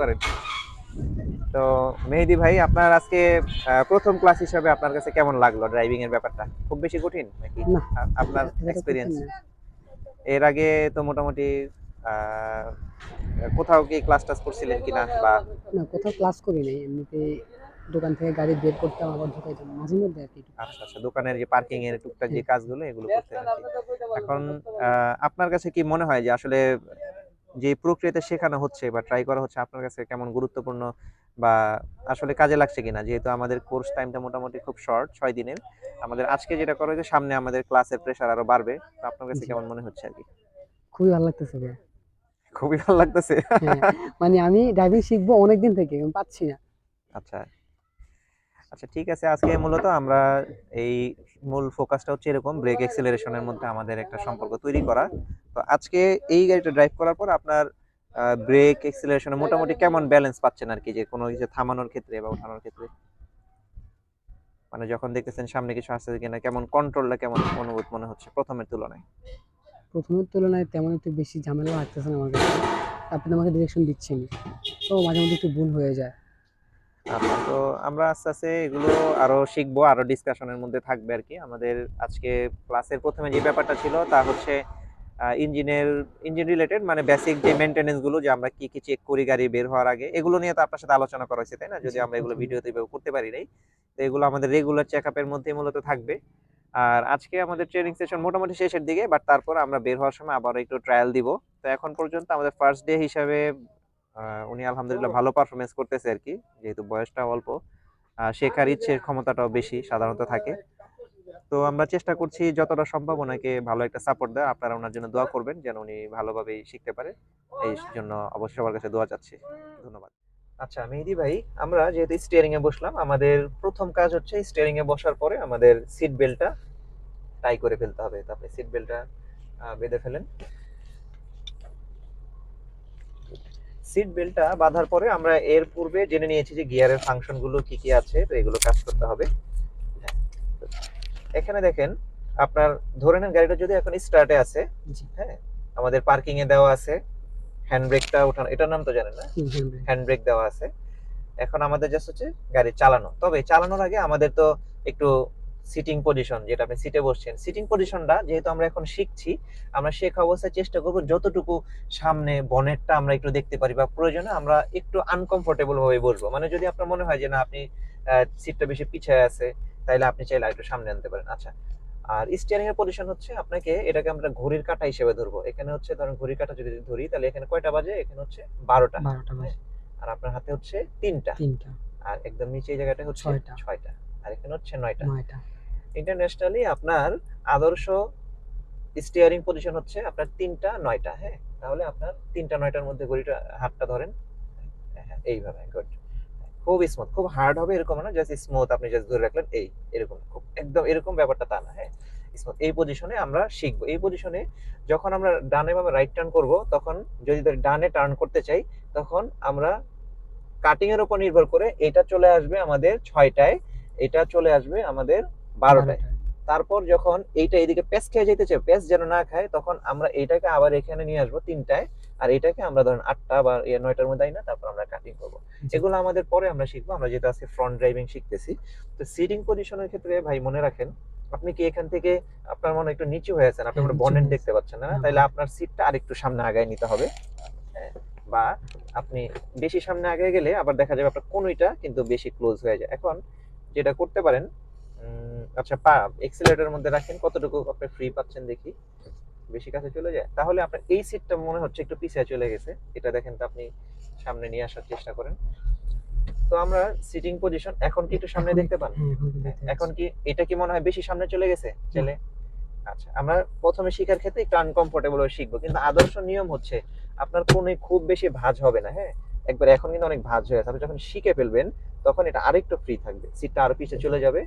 করেন। তো মেহেদি ভাই আপনার আজকে প্রথম ক্লাস হিসাবে আপনার কাছে কেমন লাগল ড্রাইভিং এর ব্যাপারটা? খুব বেশি কঠিন নাকি? আপনার এক্সপিরিয়েন্স এর আগে তো মোটামুটি কোথাও কি ক্লাস টাস করছিলেন কিনা বা? না কোথাও ক্লাস করি নাই। এমনিতে দোকান থেকে গাড়ি বের করতাম আবার ঢুকাইতাম মাঝে মধ্যে আর কি আচ্ছা আচ্ছা দোকানের যে পার্কিং এর টুকটাক যে কাজগুলো এগুলো করতে এখন আপনার কাছে কি মনে হয় যে আসলে যে প্রক্রিয়াতে শেখানো হচ্ছে বা ট্রাই করা হচ্ছে আপনার কাছে কেমন গুরুত্বপূর্ণ বা আসলে কাজে লাগছে কিনা? যেহেতু আমাদের কোর্স টাইমটা মোটামুটি খুব শর্ট ছয় দিনের। আমাদের আজকে যেটা করা হয়েছে সামনে আমাদের ক্লাসের প্রেশার আরও বাড়বে। তো আপনার কাছে কেমন মনে হচ্ছে আর কি? খুবই ভালো লাগতেছে ভাইয়া। খুবই ভালো লাগতেছে। হ্যাঁ, মানে আমি ড্রাইভিং শিখব অনেকদিন থেকে পাচ্ছি না। আচ্ছা। আচ্ছা ঠিক আছে, আজকে মূলত আমরা এই মূল ফোকাসটা হচ্ছে এরকম ব্রেক এক্সেলারেশনের মধ্যে আমাদের একটা সম্পর্ক তৈরি করা। তো আজকে এই গাড়িটা ড্রাইভ করার পর আপনার ব্রেক এক্সেলারেশনে মোটামুটি কেমন ব্যালেন্স পাচ্ছেন আর কি? যে কোনো কিছু থামানোর ক্ষেত্রে বা ওঠানোর ক্ষেত্রে? মানে যখন দেখতেছেন সামনে কিছু আসছে কিনা, কেমন কন্ট্রোলটা কেমন অনুভূত মনে হচ্ছে প্রথমের তুলনায়? প্রথমের তুলনায় তেমন একটু বেশি ঝামেলা লাগতেছে না আমার কাছে। আপনি আমাকে ডিরেকশন দিচ্ছেন তো মাঝে মধ্যে একটু ভুল হয়ে যায়। তো আমরা আস্তে আস্তে এগুলো আরও শিখব আরও ডিসকাশনের মধ্যে থাকবে আর কি আমাদের আজকে ক্লাসের প্রথমে যে ব্যাপারটা ছিল তা হচ্ছে ইঞ্জিনের ইঞ্জিন রিলেটেড মানে বেসিক যে মেনটেনেন্সগুলো যে আমরা কি কি চেক করি গাড়ি বের হওয়ার আগে এগুলো নিয়ে তো আপনার সাথে আলোচনা করা হয়েছে তাই না? যদি আমরা এগুলো। ভিডিওতে করতে পারি নাই তো এগুলো আমাদের রেগুলার চেক আপের মধ্যে মূলত থাকবে। আর আজকে আমাদের ট্রেনিং সেশন মোটামুটি শেষের দিকে বাট তারপর আমরা বের হওয়ার সময় আবার একটু ট্রায়াল দিব। তো এখন পর্যন্ত আমাদের ফার্স্ট ডে হিসাবে উনি আলহামদুলিল্লাহ ভালো পারফরমেন্স করতেছে আর কি যেহেতু বয়সটা অল্প। শেখার ইচ্ছের ক্ষমতাটাও বেশি সাধারণত থাকে। তো আমরা চেষ্টা করছি যতটা সম্ভব ওনাকে ভালো একটা সাপোর্ট দেওয়া। আপনারা ওনার জন্য দোয়া করবেন যেন উনি ভালোভাবেই শিখতে পারে। এই জন্য অবশ্যই আমার কাছে দোয়া চাচ্ছি। ধন্যবাদ। আচ্ছা মেহেদি ভাই আমরা যেহেতু স্টিয়ারিং এ বসলাম আমাদের প্রথম কাজ হচ্ছে স্টিয়ারিং এ বসার পরে আমাদের সিট বেল্টটা টাই করে ফেলতে হবে। তো আপনি সিট বেল্টটা বেঁধে ফেলেন। সিট বেল্টটা বাঁধার পরে আমরা এর পূর্বে জেনে নিয়েছি যে গিয়ারের ফাংশনগুলো কি কি আছে তো এগুলো কাজ করতে হবে। এখানে দেখেন আপনার ধরে নেন গাড়িটা যদি এখন স্টার্টে আছে হ্যাঁ আমাদের পার্কিং এ দেওয়া আছে হ্যান্ড ব্রেকটা ওঠানো এটার নাম তো জানেন না। হ্যান্ড ব্রেক দেওয়া আছে। এখন আমাদের জাস্ট হচ্ছে গাড়ি চালানো। তবে চালানোর আগে আমাদের তো একটু সিটিং পজিশন যেটা আপনি সিটে বসছেন। সিটিং পজিশনটা যেহেতু আমরা এখন শিখছি আমরা শেখা অবস্থায় চেষ্টা করব যতটুকু সামনে বনেটটা আমরা একটু দেখতে পারি বা প্রয়োজনে আমরা একটু আনকমফোর্টেবল ভাবে বসবো। মানে যদি আপনার মনে হয় যে না আপনি সিটটা বেশি পিছিয়ে আছে তাহলে আপনি চাইলে একটু সামনে আনতে পারেন। আচ্ছা আর স্টিয়ারিং এর পজিশন হচ্ছে আপনাকে এটাকে আমরা ঘড়ির কাঁটা হিসেবে ধরবো। এখানে হচ্ছে ধরুন ঘড়ির কাঁটা যদি ধরি তাহলে এখানে কয়টা বাজে? এখানে হচ্ছে বারোটা। বারোটা বাজে। আর আপনার হাতে হচ্ছে তিনটা। তিনটা। আর একদম নিচে এই জায়গাটা হচ্ছে ছয়টা। ছয়টা হচ্ছে নয়টা। ইন্টারন্যাশনালি আপনার আদর্শ স্টিয়ারিং পজিশন হচ্ছে আপনার তিনটা নয়টা হ্যাঁ? তাহলে আপনার তিনটা নয়টার মধ্যে ঘড়িটা হাতটা ধরেন। হ্যাঁ, এইভাবে গুড খুব স্মুথ খুব হার্ড হবে এরকম না জাস্ট স্মুথ আপনি জাস্ট ধরে রাখলেন এই এরকম খুব একদম এরকম ব্যাপারটা তা না হ্যাঁ? স্মুথ এই পজিশনে আমরা শিখব। এই পজিশনে যখন আমরা ডানে বা রাইট টার্ন করব তখন যদি ডানে টার্ন করতে চাই তখন আমরা কাটিং এর উপর নির্ভর করে এটা চলে আসবে আমাদের ছয়টায় এটা চলে আসবে আমাদের বারোটায়। তারপর যখন এইটা এদিকে পেস খেয়ে যেতেছে পেস যেন না খায় তখন আমরা এইটাকে আবার এখানে নিয়ে আসব তিনটায় আর এটাকে আমরা ধরেন আটটা বা ইয়ে নয়টার মধ্যে না তারপর আমরা কাটিং করব। এগুলো আমাদের পরে আমরা শিখব আমরা যেটা আজকে ফ্রন্ট ড্রাইভিং শিখতেছি। তো সিটিং পজিশনের ক্ষেত্রে ভাই মনে রাখেন আপনি কি এখান থেকে আপনার মনে একটু নিচু হয়ে আছেন? আপনি হ্যাঁ, বনেট দেখতে পাচ্ছেন না? তাইলে আপনার সিটটা আরেকটু সামনে আগায় নিতে হবে। হ্যাঁ, বা আপনি বেশি সামনে আগে গেলে আবার দেখা যাবে আপনার কোনোইটা কিন্তু বেশি ক্লোজ হয়ে যায়। এখন যেটা করতে পারেন আচ্ছা পা এক্সিলেটরের মধ্যে রাখেন কতটুকু আপনি ফ্রি পাচ্ছেন দেখি। বেশি কাছে চলে যায়। তাহলে আপনার এই সিটটা মনে হচ্ছে একটু পিছিয়ে চলে গেছে। এটা দেখেন তো আপনি সামনে নিয়ে আসার চেষ্টা করেন। তো আমরা সিটিং পজিশন এখন কি একটু সামনে দেখতে পান? হ্যাঁ, এখন। কি এটা কি মনে হয় বেশি সামনে চলে গেছে? চলে। আচ্ছা আমরা প্রথমে শিখার ক্ষেত্রে একটু আনকমফোর্টেবল হয়ে শিখব কিন্তু আদর্শ নিয়ম হচ্ছে আপনার কোনোই খুব বেশি ভাঁজ হবে না হ্যাঁ? একবার এখন কিন্তু অনেক ভাজ হয়ে আছে। আপনি যখন শিখে ফেলবেন, তখন এটা আরেকটু ফ্রি থাকবে। সিটটা আরও পিছিয়ে চলে যাবে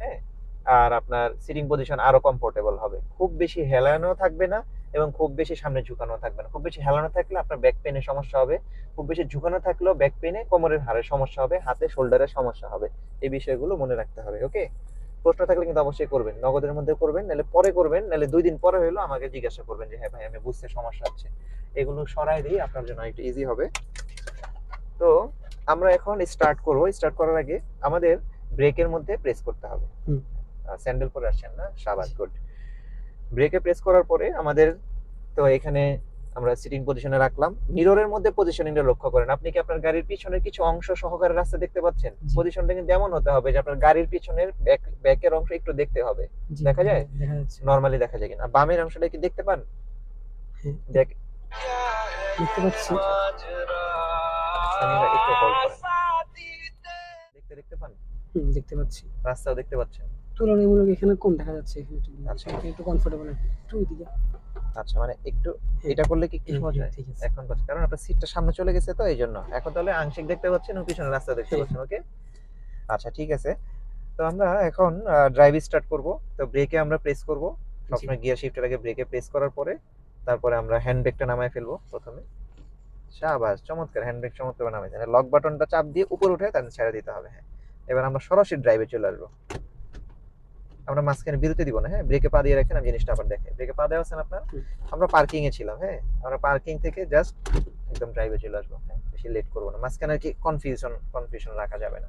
হ্যাঁ? আর আপনার সিটিং পজিশন আরও কমফোর্টেবল হবে। খুব বেশি হেলানো থাকবে না এবং খুব বেশি সামনে ঝুঁকানো থাকবে না। খুব বেশি হেলানো থাকলে আপনার ব্যাক পেনে সমস্যা হবে। খুব বেশি ঝুঁকানো থাকলেও ব্যাক পেনে কোমরের হাড়ের সমস্যা হবে, হাতে শোল্ডারের সমস্যা হবে। এই বিষয়গুলো মনে রাখতে হবে ওকে প্রশ্ন থাকলে কিন্তু অবশ্যই করবেন। নগদের মধ্যে করবেন নাহলে পরে করবেন নাহলে দুই দিন পরে হলো আমাকে জিজ্ঞাসা করবেন যে হ্যাঁ ভাই আমি বুঝতে সমস্যা হচ্ছে। এগুলো সরাই দিই আপনার জন্য একটু ইজি হবে। তো তো আমরা এখন স্টার্ট করব। স্টার্ট করার আগে আমাদের ব্রেকের মধ্যে প্রেস করতে হবে। স্যান্ডেল পরে আসছেন না? সাবাস গুড ব্রেকে প্রেস করার পরে আমাদের তো এখানে আমরা সিটিং পজিশনে রাখলাম। মিররের মধ্যে পজিশনিংটা লক্ষ্য করেন। আপনি কি আপনার গাড়ির পিছনের কিছু অংশ সহকারে রাস্তা দেখতে পাচ্ছেন। পজিশনটা কিন্তু এমন হতে হবে যে আপনার গাড়ির পিছনের ব্যাক ব্যাকের অংশ একটু দেখতে হবে। দেখা যায়? নরমালি দেখা যায় কিনা। বামের অংশটা কি দেখতে পান? হ্যাঁ, দেখ। দেখতে পাচ্ছি। একটু হোল্ড করেন। দেখতে দেখতে পান? দেখতে পাচ্ছি। রাস্তাও দেখতে পাচ্ছেন। তুলনামূলক এখানে কম দেখা যাচ্ছে। এখানে একটু আচ্ছা। একটু কমফোর্টেবল একটু ওইদিকে। আচ্ছা মানে একটু এটা করলে কি একটু হ্যাঁ, সহজ হ্যাঁ, হয়? এখন পাচ্ছি কারণ আপনার সিটটা সামনে চলে গেছে তো এই জন্য এখন তাহলে আংশিক দেখতে পাচ্ছেন এবং পিছনে রাস্তা দেখতে হ্যাঁ। পাচ্ছেন ওকে আচ্ছা ঠিক আছে। তো আমরা এখন ড্রাইভ স্টার্ট করব। তো ব্রেকে আমরা প্রেস করব। সবসময় গিয়ার শিফটের আগে ব্রেকে প্রেস করার পরে তারপরে আমরা হ্যান্ড ব্রেকটা নামায় ফেলব প্রথমে। শাবাশ চমৎকার হ্যান্ড ব্রেক চমৎকার নামাই লক বাটনটা চাপ দিয়ে উপরে উঠে তারপর ছেড়ে দিতে হবে হ্যাঁ। এবার আমরা সরাসরি ড্রাইভে চলে আসব। আমরা মাঝখানে বিরতি দিব না হ্যাঁ? ব্রেকে পা দিয়ে রাখেন আমি জিনিসটা আবার দেখে ব্রেকে পা দেওয়া আছেন আপনার? আমরা পার্কিং এ ছিলাম হ্যাঁ? আমরা পার্কিং থেকে জাস্ট একদম ড্রাইভে চলে আসব হ্যাঁ? বেশি লেট করব না। মাঝখানে আর কি কনফিউশন কনফিউশন রাখা যাবে না।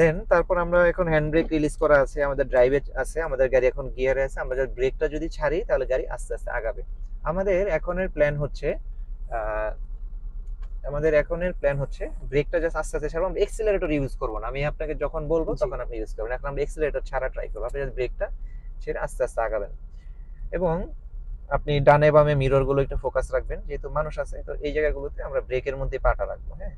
দেন তারপর আমরা এখন হ্যান্ড ব্রেক রিলিজ করা আছে আমাদের ড্রাইভে আছে আমাদের গাড়ি এখন গিয়ারে আছে আমরা যদি ব্রেকটা যদি ছাড়ি তাহলে গাড়ি আস্তে আস্তে আগাবে। আমাদের এখনের প্ল্যান হচ্ছে আমাদের এখনের প্ল্যান হচ্ছে ব্রেকটা জাস্ট আস্তে আস্তে ছাড়বো আমরা এক্সিলারেটর ইউজ করব না। আমি আপনাকে যখন বলব তখন আপনি ইউজ করবেন। এখন আমরা এক্সিলারেটর ছাড়া ট্রাই করব। আপনি জাস্ট ব্রেকটা ছেড়ে আস্তে আস্তে আগাবেন। এবং আপনি ডানে বামে মিররগুলো একটু ফোকাস রাখবেন যেহেতু মানুষ আছে তো এই জায়গাগুলোতে আমরা ব্রেকের মধ্যে পাটা রাখব হ্যাঁ?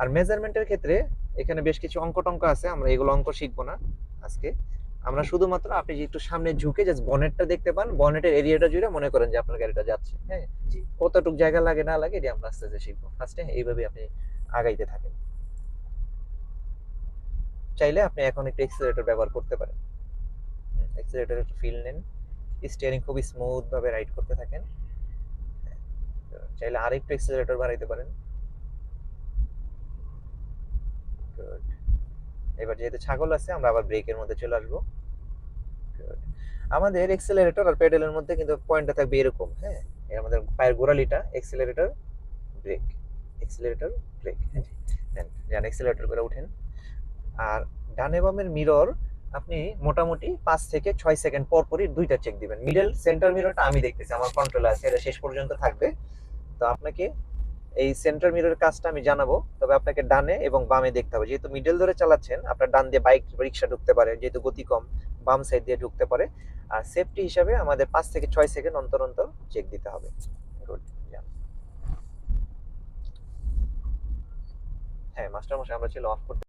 আর মেজারমেন্টের ক্ষেত্রে এখানে বেশ কিছু অঙ্ক টঙ্ক আছে আমরা এগুলো অঙ্ক শিখব না আজকে। আমরা শুধুমাত্র আপনি যে একটু সামনে ঝুঁকে জাস্ট বনেটটা দেখতে পান বনেটের এরিয়াটা জুড়ে মনে করেন যে আপনার গাড়িটা যাচ্ছে হ্যাঁ? জি। কতটুকু জায়গা লাগে না লাগে এটা আমরা আস্তে আস্তে শিখব। ফার্স্টে এইভাবে আপনি আগাইতে থাকেন। চাইলে আপনি এখন একটু এক্সিলারেটর ব্যবহার করতে পারেন। এক্সিলারেটর একটু ফিল নেন। স্টিয়ারিং খুবই স্মুথ ভাবে রাইড করতে থাকেন। হ্যাঁ, চাইলে আরেকটু এক্সিলারেটর বাড়াইতে পারেন। Good. এবার যেহেতু ছাগল আছে, আমরা আবার ব্রেকের মধ্যে চলে আসব. আমাদের এক্সেলারেটর আর প্যাডেলের মধ্যে কিন্তু পয়েন্টটা থাকবে এরকম হ্যাঁ? এর আমাদের পায়ের গোড়ালিটা এক্সেলারেটর ব্রেক এক্সেলারেটর ব্রেক দেন যান এক্সেলারেটর করে উঠেন। আর ডানে বামের মিরর আপনি মোটামুটি পাঁচ থেকে ছয় সেকেন্ড পর পরই দুইটা চেক দিবেন। মিডল সেন্টার মিররটা আমি দেখতেছি, আমার কন্ট্রোলে আছে, এটা শেষ পর্যন্ত থাকবে। তো আপনাকে এই সেন্টার মিররের কাজটা আমি জানাব। তবে আপনাকে ডানে এবং বামে দেখতে হবে। যেহেতু মিডল ধরে চালাচ্ছেন, আপনার ডান দিয়ে বাইক রিক্সা ঢুকতে পারে, যেহেতু গতি কম, বাম সাইড দিয়ে ঢুকতে পারে। আর সেফটি হিসাবে আমাদের পাঁচ থেকে ছয় সেকেন্ড অন্তর অন্তর চেক দিতে হবে। হ্যাঁ মাস্টার মশাই আমরা ছিল অফ করতে